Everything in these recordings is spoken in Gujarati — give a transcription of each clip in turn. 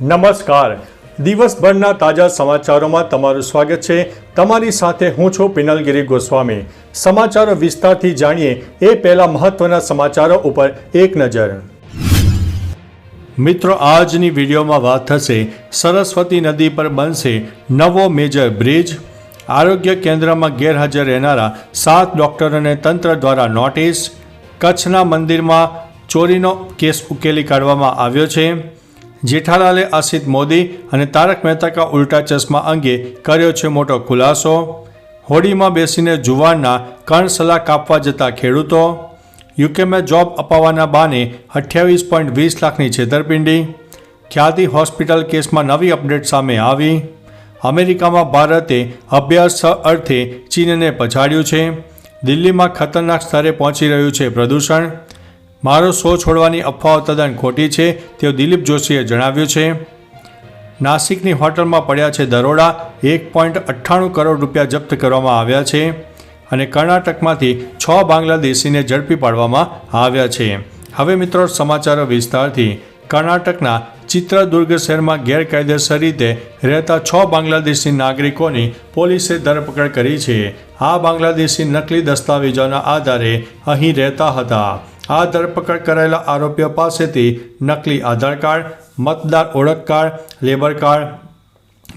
નમસ્કાર. દિવસભરના તાજા સમાચારોમાં તમારું સ્વાગત છે. તમારી સાથે હું છું પિનલગીરી ગોસ્વામી. સમાચારો વિસ્તારથી જાણીએ એ પહેલા મહત્વના સમાચારો ઉપર એક નજર. મિત્રો, આજની વિડીયોમાં વાત થશે સરસ્વતી નદી પર બનશે નવો મેજર બ્રિજ. આરોગ્ય કેન્દ્રમાં ગેરહાજર રહેનારા સાત ડોક્ટરોને તંત્ર દ્વારા નોટિસ. કચ્છના મંદિરમાં ચોરીનો કેસ ઉકેલી કાઢવામાં આવ્યો છે. જેઠાલાલે આસિત મોદી અને તારક મહેતા કા ઉલ્ટા ચશ્મા અંગે કર્યો છે મોટો ખુલાસો. હોડીમાં બેસીને જુવાનના કણસલા કાપવા જતા ખેડૂતો. યુકેમાં જોબ અપાવવાના બાને અઠ્યાવીસ પોઈન્ટ વીસ લાખની છેતરપિંડી. ખ્યાતિ હોસ્પિટલ કેસમાં નવી અપડેટ સામે આવી. અમેરિકામાં ભારતે અભ્યાસ અર્થે ચીનને પછાડ્યું છે. દિલ્હીમાં ખતરનાક સ્તરે પહોંચી રહ્યું છે પ્રદૂષણ. મારો શો છોડવાની અફવાઓ તદ્દન ખોટી છે તેવું દિલીપ જોશીએ જણાવ્યું છે. નાસિકની હોટલમાં પડ્યા છે દરોડા, એક પોઈન્ટ અઠ્ઠાણું કરોડ રૂપિયા જપ્ત કરવામાં આવ્યા છે અને કર્ણાટકમાંથી છ બાંગ્લાદેશીને ઝડપી પાડવામાં આવ્યા છે. હવે મિત્રો સમાચારો વિસ્તારથી. કર્ણાટકના ચિત્રદુર્ગ શહેરમાં ગેરકાયદેસર રીતે રહેતા છ બાંગ્લાદેશી નાગરિકોની પોલીસે ધરપકડ કરી છે. આ બાંગ્લાદેશી નકલી દસ્તાવેજોના આધારે અહીં રહેતા હતા. આ ધરપકડ કરાયેલા આરોપીઓ પાસેથી નકલી આધાર કાર્ડ, મતદાર ઓળખ card, labour card,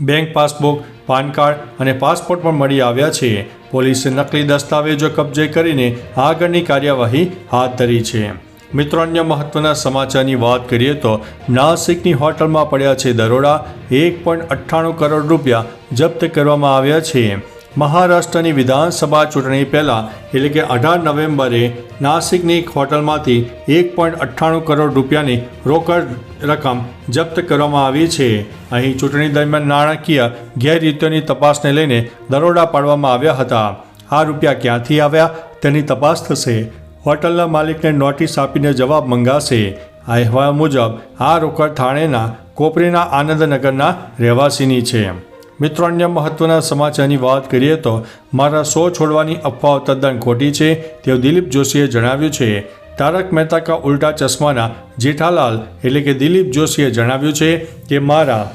bank passbook, PAN card અને પાસપોર્ટ પણ મળી આવ્યા છે. પોલીસે નકલી દસ્તાવેજો કબજે કરીને આગળની કાર્યવાહી હાથ ધરી છે. મિત્રો, અન્ય મહત્વના સમાચારની વાત કરીએ તો નાસિકની હોટલમાં પડ્યા છે દરોડા. એક પોઈન્ટ અઠ્ઠાણું કરોડ રૂપિયા જપ્ત કરવામાં આવ્યા છે. મહારાષ્ટ્રની વિધાનસભા ચૂંટણી પહેલાં, એટલે કે અઢાર નવેમ્બરે, નાસિકની એક હોટલમાંથી એક પોઈન્ટ અઠ્ઠાણું કરોડ રૂપિયાની રોકડ રકમ જપ્ત કરવામાં આવી છે. અહીં ચૂંટણી દરમિયાન નાણાકીય ગેરરીતિઓની તપાસને લઈને દરોડા પાડવામાં આવ્યા હતા. આ રૂપિયા ક્યાંથી આવ્યા? તેની તપાસ થશે. હોટલના માલિકને નોટિસ આપીને જવાબ મંગાશે. આ અહેવાલ મુજબ, આ રોકડ થાણેના, કોપરીના આનંદનગરના રહેવાસીની છે. મિત્રો, અન્ય મહત્વના સમાચારની વાત કરીએ તો મારા શો છોડવાની અફવાઓ તદ્દન ખોટી છે, તેવું દિલીપ જોશીએ જણાવ્યું છે. તારક મહેતા કા ઉલ્ટા ચશ્માના જેઠાલાલ, એટલે કે દિલીપ જોશીએ જણાવ્યું છે કે મારા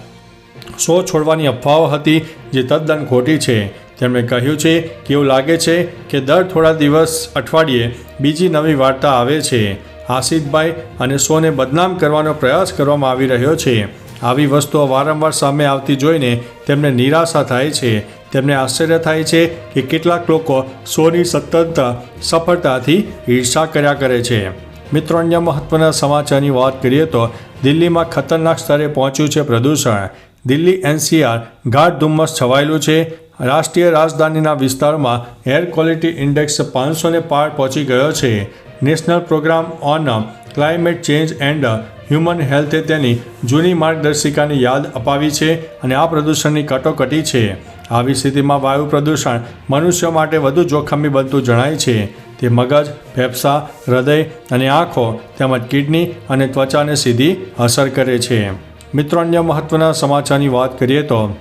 શો છોડવાની અફવાઓ હતી જે તદ્દન ખોટી છે. તેમણે કહ્યું છે કે એવું લાગે છે કે દર થોડા દિવસ અઠવાડિયે બીજી નવી વાર્તા આવે છે. આસિતભાઈ અને શોને બદનામ કરવાનો પ્રયાસ કરવામાં આવી રહ્યો છે. આવી વસ્તુઓ વારંવાર સામે આવતી જોઈને તેમને નિરાશા થાય છે. તેમને આશ્ચર્ય થાય છે કે કેટલાક લોકો સોની સતત સફળતાથી ઈર્ષા કર્યા કરે છે. મિત્રો, અન્ય મહત્વના સમાચારની વાત કરીએ તો દિલ્હીમાં ખતરનાક સ્તરે પહોંચ્યું છે પ્રદૂષણ. દિલ્હી એનસીઆર ગાઢ ધુમ્મસ છવાયેલું છે. રાષ્ટ્રીય રાજધાનીના વિસ્તારમાં એર ક્વોલિટી ઇન્ડેક્સ પાંચસોને પાર પહોંચી ગયો છે. National programme on climate change and human હેલ્થે તેની જૂની માર્ગદર્શિકાની યાદ અપાવી છે અને આ પ્રદૂષણની કટોકટી છે. આવી સ્થિતિમાં વાયુ પ્રદૂષણ મનુષ્ય માટે વધુ જોખમી બનતું જણાય છે. તે મગજ, ફેફસા, હૃદય અને આંખો તેમજ કિડની અને ત્વચાને સીધી અસર કરે છે. મિત્રો, અન્ય મહત્વના સમાચારની વાત કરીએ તો,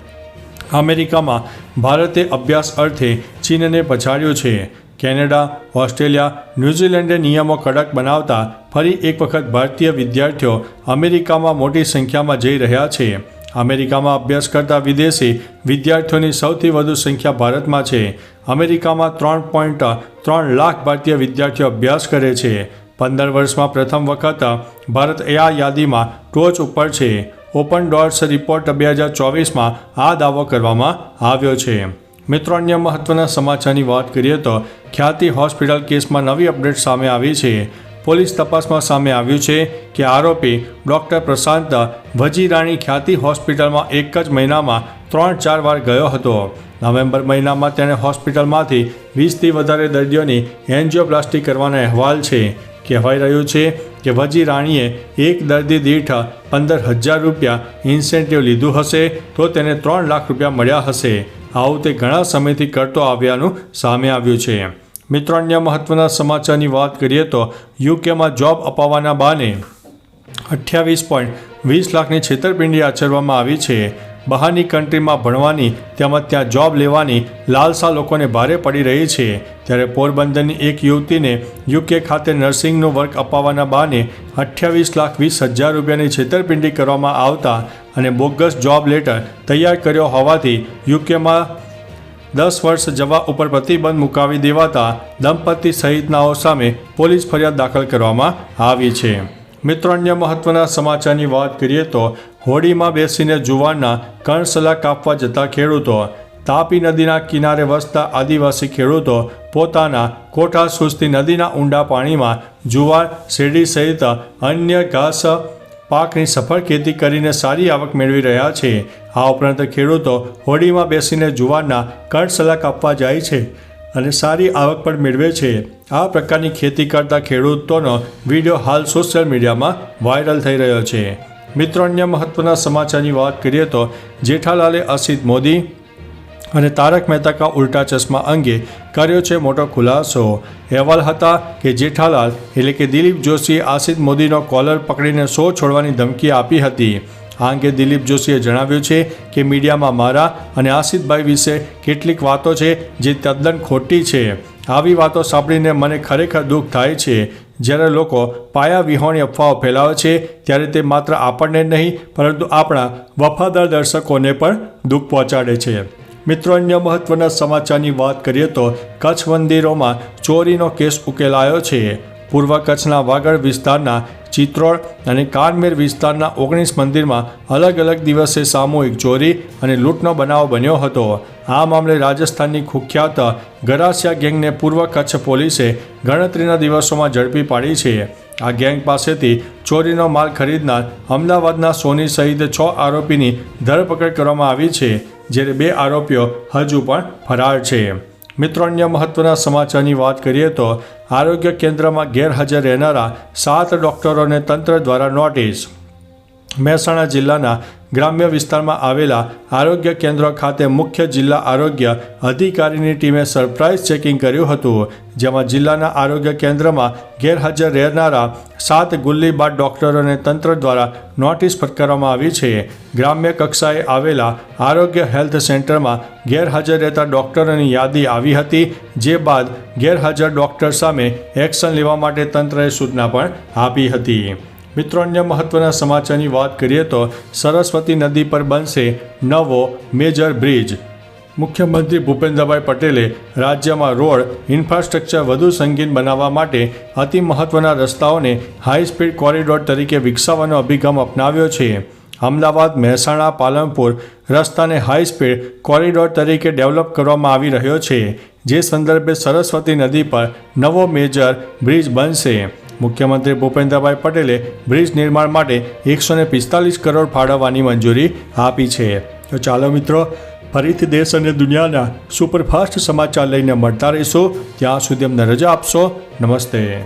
અમેરિકામાં ભારતે અભ્યાસ અર્થે ચીનને પછાડ્યું છે. કેનેડા, ઓસ્ટ્રેલિયા, ન્યૂઝીલેન્ડે નિયમો કડક બનાવતા ફરી એક વખત ભારતીય વિદ્યાર્થીઓ અમેરિકામાં મોટી સંખ્યામાં જઈ રહ્યા છે. અમેરિકામાં અભ્યાસ કરતા વિદેશી વિદ્યાર્થીઓની સૌથી વધુ સંખ્યા ભારતમાં છે. અમેરિકામાં ત્રણ પોઈન્ટ ત્રણ લાખ ભારતીય વિદ્યાર્થીઓ અભ્યાસ કરે છે. પંદર વર્ષમાં પ્રથમ વખત ભારત એ આ યાદીમાં ટોચ ઉપર છે. ઓપન ડોર્સ રિપોર્ટ બે હજાર ચોવીસમાં આ દાવો કરવામાં આવ્યો છે. મિત્રો, અન્ય મહત્વના સમાચારની વાત કરીએ તો ખ્યાતિ હોસ્પિટલ કેસમાં નવી અપડેટ સામે આવી છે. પોલીસ તપાસમાં સામે આવ્યું છે કે આરોપી ડૉક્ટર પ્રશાંત વજીરાણી ખ્યાતિ હોસ્પિટલમાં એક જ મહિનામાં ત્રણ ચાર વાર ગયો હતો. નવેમ્બર મહિનામાં તેણે હોસ્પિટલમાંથી વીસથી વધારે દર્દીઓની એન્જિયોપ્લાસ્ટી કરવાનો અહેવાલ છે. કહેવાઈ રહ્યું છે કે વજીરાણીએ એક દર્દી દીઠ પંદર હજાર રૂપિયા ઇન્સેન્ટિવ લીધું હશે તો તેને ત્રણ લાખ રૂપિયા મળ્યા હશે. આવું તે ઘણા સમયથી કરતો આવ્યાનું સામે આવ્યું છે. મિત્રો, અન્ય મહત્વના સમાચારની વાત કરીએ તો યુકેમાં જોબ અપાવવાના બાને અઠ્યાવીસ પોઈન્ટ વીસ લાખની છેતરપિંડી આચરવામાં આવી છે. બહારની કન્ટ્રીમાં ભણવાની તેમજ ત્યાં જોબ લેવાની લાલસા લોકોને ભારે પડી રહી છે. ત્યારે પોરબંદરની એક યુવતીને યુકે ખાતે નર્સિંગનું વર્ક અપાવવાના બહાને અઠ્યાવીસ લાખ વીસ હજાર રૂપિયાની છેતરપિંડી કરવામાં આવતા અને બોગસ જોબ લેટર તૈયાર કર્યો હોવાથી યુકેમાં દસ વર્ષ જવા ઉપર પ્રતિબંધ મુકાવી દેવાતા દંપતી સહિતનાઓ સામે પોલીસ ફરિયાદ દાખલ કરવામાં આવી છે. મિત્રો, અન્ય મહત્વના સમાચારની વાત કરીએ તો હોડીમાં બેસીને જુવારના કણસલા કાપવા જતા ખેડૂતો તાપી નદીના કિનારે વસતા આદિવાસી ખેડૂતો પોતાના કોઠા સુસ્તી નદીના ઊંડા પાણીમાં જુવાર, શેરડી સહિત અન્ય ઘાસ પાકની સફળ ખેતી કરીને સારી આવક મેળવી રહ્યા છે. આ ઉપરાંત ખેડૂતો હોડીમાં બેસીને જુવારના કણસલા આપવા જાય છે અને સારી આવક પણ મેળવે છે. આ પ્રકારની ખેતી કરતા ખેડૂતોનો વીડિયો હાલ સોશિયલ મીડિયામાં વાયરલ થઈ રહ્યો છે. મિત્રો, અન્ય મહત્વના સમાચારની વાત કરીએ તો જેઠાલાલે અસિત મોદી અને તારક મહેતા કા ઉલ્ટા ચશ્મા અંગે કર્યો છે મોટો ખુલાસો. અહેવાલ હતા કે જેઠાલાલ એટલે કે દિલીપ જોશીએ આસિદ મોદીનો કોલર પકડીને શો છોડવાની ધમકી આપી હતી. આ અંગે દિલીપ જોશીએ જણાવ્યું છે કે મીડિયામાં મારા અને આસિદભાઈ વિશે કેટલીક વાતો છે જે તદ્દન ખોટી છે. આવી વાતો સાંભળીને મને ખરેખર દુઃખ થાય છે. જ્યારે લોકો પાયા વિહોણી અફવાઓ ફેલાવે છે, ત્યારે તે માત્ર આપણને નહીં, પરંતુ આપણા વફાદાર દર્શકોને પણ દુઃખ પહોંચાડે છે. મિત્રો, અન્ય મહત્વના સમાચારની વાત કરીએ તો કચ્છ મંદિરોમાં ચોરીનો કેસ ઉકેલાયો છે. પૂર્વ કચ્છના વાગડ વિસ્તારના ચિત્રોળ અને કાનમેર વિસ્તારના ઓગણીસ મંદિરમાં અલગ અલગ દિવસે સામૂહિક ચોરી અને લૂંટનો બનાવ બન્યો હતો. આ મામલે રાજસ્થાનની કુખ્યાત ગરાસિયા ગેંગને પૂર્વ કચ્છ પોલીસે ગણતરીના દિવસોમાં ઝડપી પાડી છે. આ ગેંગ પાસેથી ચોરીનો માલ ખરીદનાર અમદાવાદના સોની સહિત છ આરોપીની ધરપકડ કરવામાં આવી છે. જ્યારે બે આરોપીઓ હજુ પણ ફરાર છે. મિત્રો, અન્ય મહત્વના સમાચારની વાત કરીએ તો આરોગ્ય કેન્દ્રમાં ગેરહાજર રહેનારા સાત ડોક્ટરોને તંત્ર દ્વારા નોટિસ. મહેસાણા જિલ્લાના ગ્રામ્ય વિસ્તારમાં આવેલા આરોગ્ય કેન્દ્રો ખાતે મુખ્ય જિલ્લા આરોગ્ય અધિકારીની ટીમે સરપ્રાઇઝ ચેકિંગ કર્યું હતું, જેમાં જિલ્લાના આરોગ્ય કેન્દ્રમાં ગેરહાજર રહેનારા સાત ગુલ્લીબાદ ડોક્ટરોને તંત્ર દ્વારા નોટિસ ફટકારવામાં આવી છે. ગ્રામ્ય કક્ષાએ આવેલા આરોગ્ય હેલ્થ સેન્ટરમાં ગેરહાજર રહેતા ડોક્ટરોની યાદી આવી હતી, જે બાદ ગેરહાજર ડોક્ટર સામે એક્શન લેવા માટે તંત્રએ સૂચના પણ આપી હતી. મિત્રો, અન્ય મહત્વના સમાચારની વાત કરીએ તો સરસ્વતી નદી પર બનશે નવો મેજર બ્રિજ. મુખ્યમંત્રી ભૂપેન્દ્રભાઈ પટેલે રાજ્યમાં રોડ, ઇન્ફ્રાસ્ટ્રક્ચર વધુ સંગીન બનાવવા માટે અતિ મહત્વના રસ્તાઓને હાઈ સ્પીડ કોરિડોર તરીકે વિકસાવવાનો અભિગમ અપનાવ્યો છે. અમદાવાદ, મહેસાણા, પાલનપુર રસ્તાને હાઈ સ્પીડ કોરિડોર તરીકે ડેવલપ કરવામાં આવી રહ્યો છે, જે સંદર્ભે સરસ્વતી નદી પર નવો મેજર બ્રિજ બનશે. મુખ્યમંત્રી ભૂપેન્દ્રભાઈ પટેલે બ્રિજ નિર્માણ માટે એકસો પિસ્તાલીસ કરોડ ફાળવવાની મંજૂરી આપી છે. તો ચાલો મિત્રો, ફરીથી દેશ અને દુનિયાના સુપરફાસ્ટ સમાચાર લઈને મળતા રહીશું. ત્યાં સુધી અમને રજા આપશો. નમસ્તે.